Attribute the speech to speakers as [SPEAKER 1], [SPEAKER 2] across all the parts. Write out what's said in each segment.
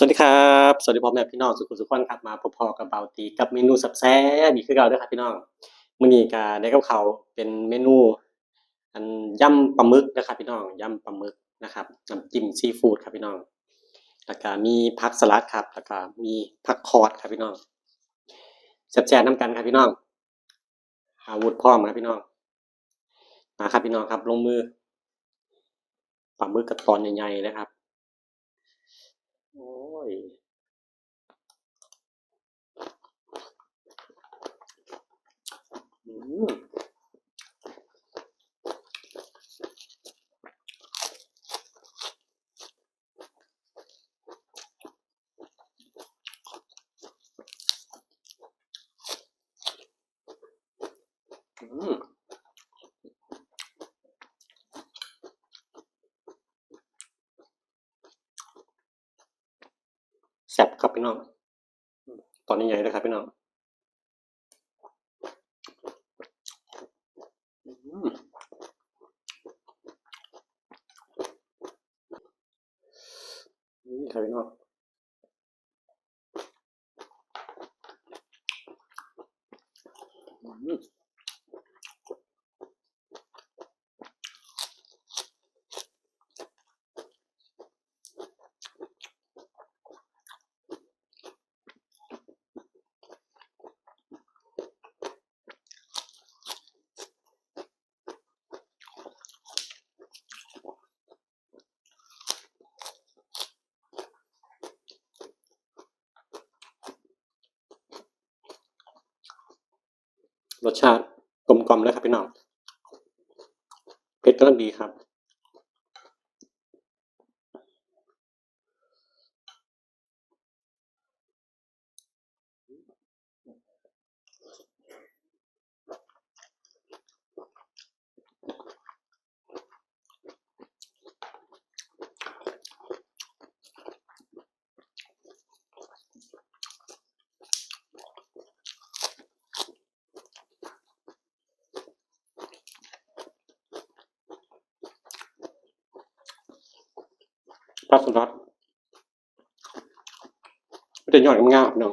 [SPEAKER 1] สวัสดีครับ สวัสดีพ่อแม่พี่น้องสุขุมสุขคนครับมาพบพอกับเบาตีกับเมนูสับแซ่บอีกคือเก่าด้อครับพี่น้องมื้อนี้ก็ได้กับเขาเป็นเมนู อันยำปลาหมึกนะครับพี่น้องยำปลาหมึกนะครับน้ำจิ้มซีฟู้ดครับพี่น้องแล้วก็มีผักสลัดครับแล้วก็มีผักคอดครับพี่น้องแซ่บๆน้ำกันครับพี่น้องอาวุธพร้อมครับพี่น้องมาครับพี่น้องครับ ลงมือปลาหมึกกับตอนใหญ่ๆนะครับโอ้ยอืมอืมแซ่บ ครับพี่น้อง ตอนนี้ใหญ่เลยครับพี่น้องนี่ครับพี่น้อง รสชาติกลมกล่อมเลยครับพี่น้องเผ็ดกำลังดีครับ ปลาสลัดไม่ได้ยอยงามๆพี่น้อง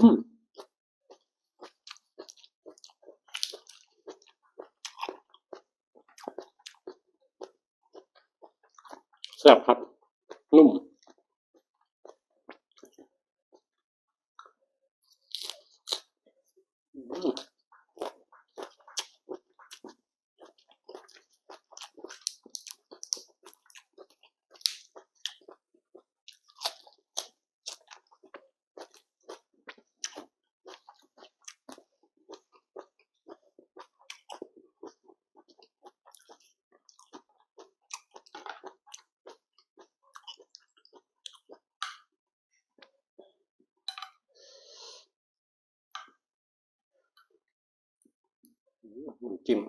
[SPEAKER 1] อืมแซ่บครับนุ่ม อืม น้ำจิ้ม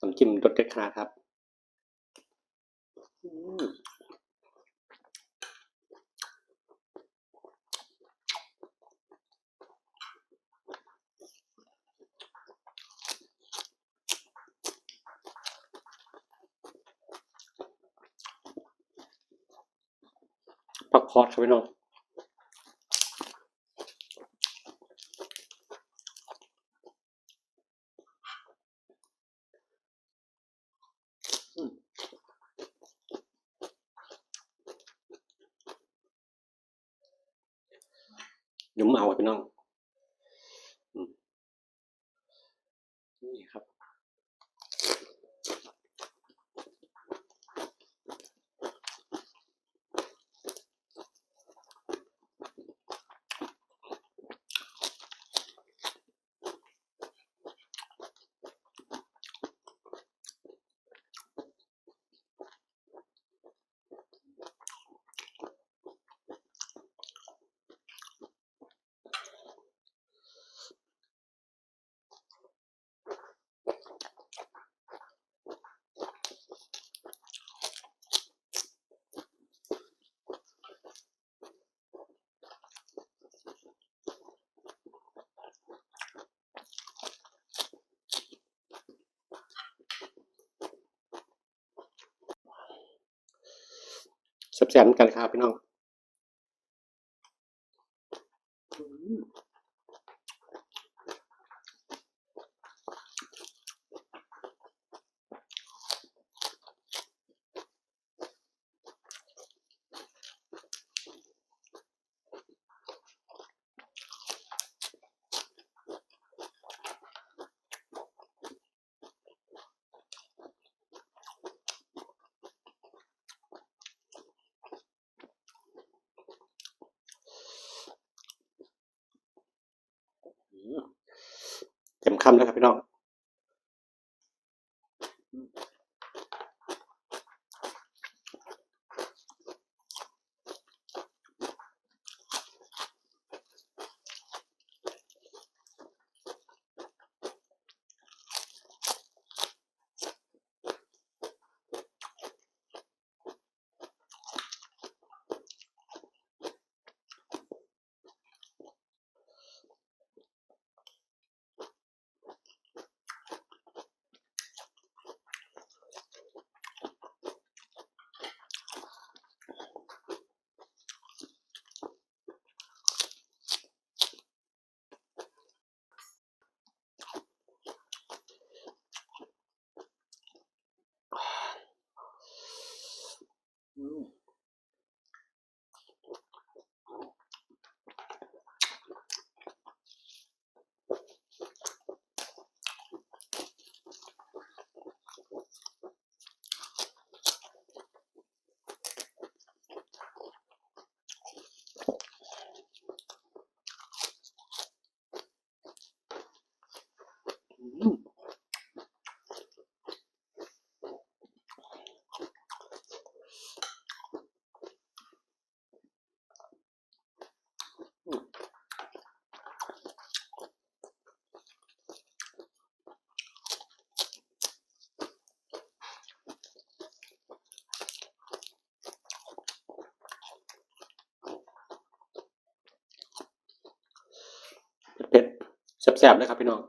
[SPEAKER 1] น้ำจิ้มรสเด็ดขนาดครับผักคอดครับพี่น้อง หยุ่มเอาไว้พี่น้องนี่ครับ แซ่บๆเหมือนกันครับพี่น้อง คำแล้วครับพี่น้อง ซ่บๆเลยครับพี่น้อง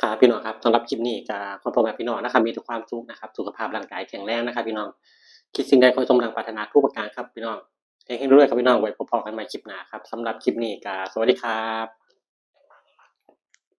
[SPEAKER 1] ครับพี่น้องครับสำหรับคลิปนี้ก็ขอพ่อแม่พี่น้องนะครับมีแต่ความสุขนะครับ สุขภาพร่างกายแข็งแรงนะครับ พี่น้องคิดสิ่งใดขอสมดังปรารถนาทุกประการครับพี่น้องเฮงๆรวยครับพี่น้องไว้พบกันใหม่คลิปหน้าครับสำหรับคลิปนี้ก็สวัสดีครับ